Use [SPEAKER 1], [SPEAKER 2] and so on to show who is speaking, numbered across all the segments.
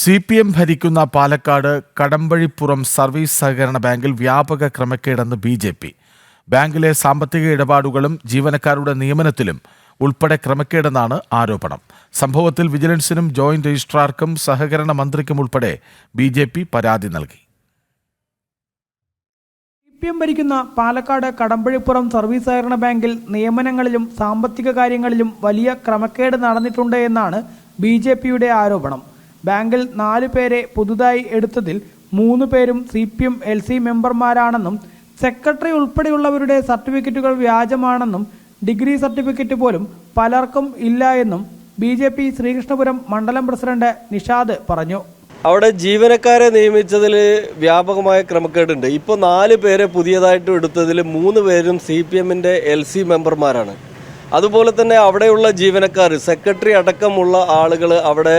[SPEAKER 1] C P M ഭരിക്കുന്ന Palakkad Kadampazhipuram service സഹകരണ ബാങ്കിൽ വ്യാപക ക്രമക്കേടെന്ന് ബി ജെ പി. ബാങ്കിലെ സാമ്പത്തിക ഇടപാടുകളും ജീവനക്കാരുടെ നിയമനത്തിലും ഉൾപ്പെടെ ക്രമക്കേടെന്നാണ് ആരോപണം. സംഭവത്തിൽ വിജിലൻസിനും ജോയിന്റ് രജിസ്ട്രാർക്കും സഹകരണ മന്ത്രിക്കും ഉൾപ്പെടെ ബി ജെ പി പരാതി നൽകി.
[SPEAKER 2] പി എം ഭരിക്കുന്ന പാലക്കാട് കടമ്പഴിപ്പുറം സർവീസ് സഹകരണ ബാങ്കിൽ നിയമനങ്ങളിലും സാമ്പത്തിക കാര്യങ്ങളിലും വലിയ ക്രമക്കേട് നടന്നിട്ടുണ്ട് എന്നാണ് ബി ജെ പിയുടെ ആരോപണം. ബാങ്കിൽ നാലു പേരെ പുതുതായി എടുത്തതിൽ മൂന്ന് പേരും C P M L C മെമ്പർമാരാണെന്നും secretary ഉൾപ്പെടെയുള്ളവരുടെ സർട്ടിഫിക്കറ്റുകൾ വ്യാജമാണെന്നും ഡിഗ്രി സർട്ടിഫിക്കറ്റ് പോലും പലർക്കും ഇല്ല എന്നും ബി ജെ പി ശ്രീകൃഷ്ണപുരം മണ്ഡലം പ്രസിഡന്റ് നിഷാദ് പറഞ്ഞു.
[SPEAKER 3] അവിടെ ജീവനക്കാരെ നിയമിച്ചതിൽ വ്യാപകമായ ക്രമക്കേടുണ്ട്. ഇപ്പോൾ നാല് പേരെ പുതിയതായിട്ട് എടുത്തതിൽ മൂന്ന് പേരും സി പി എമ്മിന്റെ എൽ സി മെമ്പർമാരാണ്. അതുപോലെ തന്നെ അവിടെയുള്ള ജീവനക്കാർ സെക്രട്ടറി അടക്കമുള്ള ആളുകൾ അവിടെ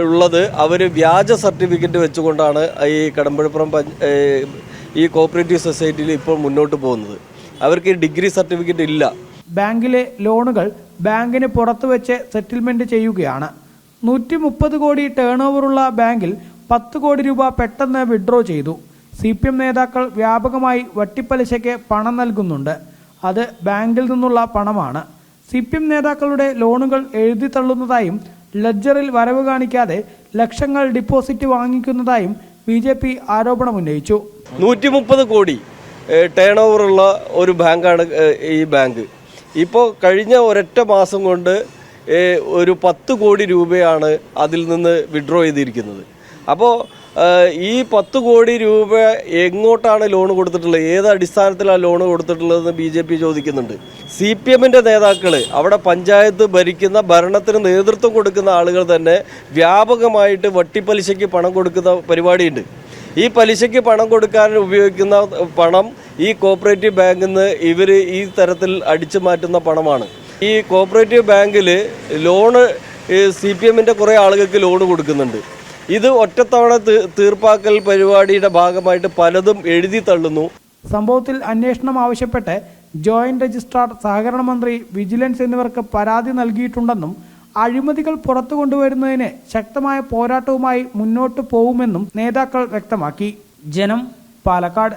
[SPEAKER 3] ഉള്ളത്. അവർ വ്യാജ സർട്ടിഫിക്കറ്റ് വെച്ചുകൊണ്ടാണ് ഈ കടമ്പഴപ്പുറം പഞ്ച- ഈ കോപ്പറേറ്റീവ് സൊസൈറ്റിയിൽ ഇപ്പോൾ മുന്നോട്ട് പോകുന്നത്. അവർക്ക് ഈ ഡിഗ്രി സർട്ടിഫിക്കറ്റ് ഇല്ല.
[SPEAKER 2] ബാങ്കിലെ ലോണുകൾ ബാങ്കിന് പുറത്തു വെച്ച് സെറ്റിൽമെന്റ് ചെയ്യുകയാണ്. നൂറ്റി മുപ്പത് കോടി ടേൺ ഓവറുള്ള ബാങ്കിൽ പത്ത് കോടി രൂപ പെട്ടെന്ന് വിഡ്രോ ചെയ്തു. സി പി എം നേതാക്കൾ വ്യാപകമായി വട്ടിപ്പലിശയ്ക്ക് പണം നൽകുന്നുണ്ട്. അത് ബാങ്കിൽ നിന്നുള്ള പണമാണ്. സി പി എം നേതാക്കളുടെ ലോണുകൾ എഴുതി തള്ളുന്നതായും ലെഡ്ജറിൽ വരവ് കാണിക്കാതെ ലക്ഷങ്ങൾ ഡിപ്പോസിറ്റ് വാങ്ങിക്കുന്നതായും ബി ജെ പി ആരോപണമുന്നയിച്ചു
[SPEAKER 3] നൂറ്റി മുപ്പത് കോടി ടേൺ ഓവറുള്ള ഒരു ബാങ്കാണ് ഈ ബാങ്ക്. ഇപ്പോൾ കഴിഞ്ഞ ഒരൊറ്റ മാസം കൊണ്ട് ഒരു പത്ത് കോടി രൂപയാണ് അതിൽ നിന്ന് വിഡ്രോ ചെയ്തിരിക്കുന്നത്. അപ്പോൾ ഈ പത്ത് കോടി രൂപ എങ്ങോട്ടാണ് ലോൺ കൊടുത്തിട്ടുള്ളത്? ഏത് അടിസ്ഥാനത്തിലാണ് ലോൺ കൊടുത്തിട്ടുള്ളതെന്ന് ബി ജെ പി ചോദിക്കുന്നുണ്ട്. സി പി എമ്മിന്റെ നേതാക്കൾ അവിടെ പഞ്ചായത്ത് ഭരിക്കുന്ന ഭരണത്തിന് നേതൃത്വം കൊടുക്കുന്ന ആളുകൾ തന്നെ വ്യാപകമായിട്ട് വട്ടിപ്പലിശയ്ക്ക് പണം കൊടുക്കുന്ന പരിപാടിയുണ്ട്. ഈ പലിശയ്ക്ക് പണം കൊടുക്കാൻ ഉപയോഗിക്കുന്ന പണം ഈ കോപ്പറേറ്റീവ് ബാങ്കിൽ നിന്ന് ഇവർ ഈ തരത്തിൽ അടിച്ചു മാറ്റുന്ന പണമാണ്. ഈ കോപ്പറേറ്റീവ് ബാങ്കിൽ ലോണ് സി പി എമ്മിന്റെ കുറേ ആളുകൾക്ക് ലോണ് കൊടുക്കുന്നുണ്ട്. ഇത് ഒറ്റത്തവണ തീർപ്പാക്കൽ പരിപാടിയുടെ ഭാഗമായിട്ട് പലതും എഴുതി തള്ളുന്നു.
[SPEAKER 2] സംഭവത്തിൽ അന്വേഷണം ആവശ്യപ്പെട്ട് ജോയിന്റ് രജിസ്ട്രാർ സഹകരണ മന്ത്രി വിജിലൻസ് എന്നിവർക്ക് പരാതി നൽകിയിട്ടുണ്ടെന്നും അഴിമതികൾ പുറത്തു കൊണ്ടുവരുന്നതിന് ശക്തമായ പോരാട്ടവുമായി മുന്നോട്ടു പോകുമെന്നും നേതാക്കൾ വ്യക്തമാക്കി. ജനം പാലക്കാട്.